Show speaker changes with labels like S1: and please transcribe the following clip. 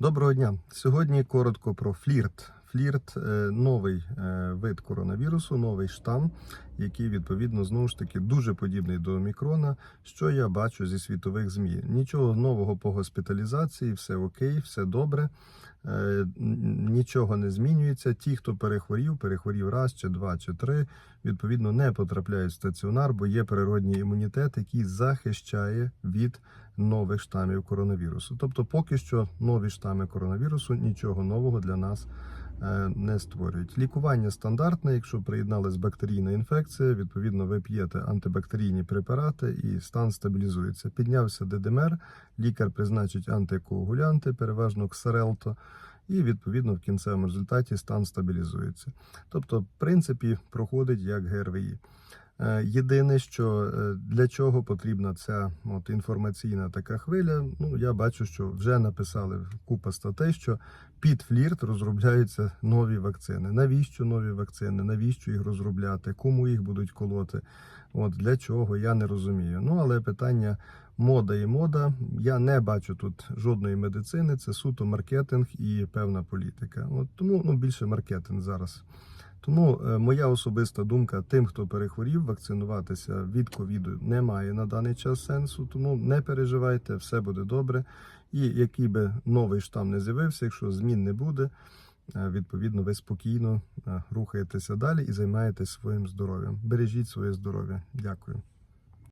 S1: Доброго дня. Сьогодні коротко про флірт. Флірт е, новий е, вид коронавірусу, новий штам, який відповідно знову ж таки дуже подібний до омікрона. Що я бачу зі світових змі? Нічого нового по госпіталізації, все окей, все добре. Е, Нічого не змінюється. Ті, хто перехворів, перехворів раз чи два чи три, відповідно не потрапляють в стаціонар, бо є природній імунітет, який захищає від нових штамів коронавірусу. Тобто, поки що нові штами коронавірусу нічого нового для нас не створюють. Лікування стандартне. Якщо приєдналась бактерійна інфекція, відповідно ви п'єте антибактерійні препарати і стан стабілізується. Піднявся ДДМР, лікар призначить антикоагулянти, переважно ксарелто. І відповідно в кінцевому результаті стан стабілізується. Тобто, в принципі, проходить як ГРВІ. Е, Єдине, що е, для чого потрібна ця от інформаційна така хвиля. Ну я бачу, що вже написали купа статей, що під флірт розробляються нові вакцини. Навіщо нові вакцини? Навіщо їх розробляти? Кому їх будуть колоти? От для чого я не розумію. Ну але питання мода і мода. Я не бачу тут жодної медицини. Це суто маркетинг і певна політика. От тому ну більше маркетинг зараз. Тому е, моя особиста думка: тим, хто перехворів, вакцинуватися від ковіду немає на даний час сенсу. Тому не переживайте, все буде добре. І який би новий штам не з'явився, якщо змін не буде, е, відповідно, ви спокійно е, рухаєтеся далі і займаєтесь своїм здоров'ям. Бережіть своє здоров'я. Дякую.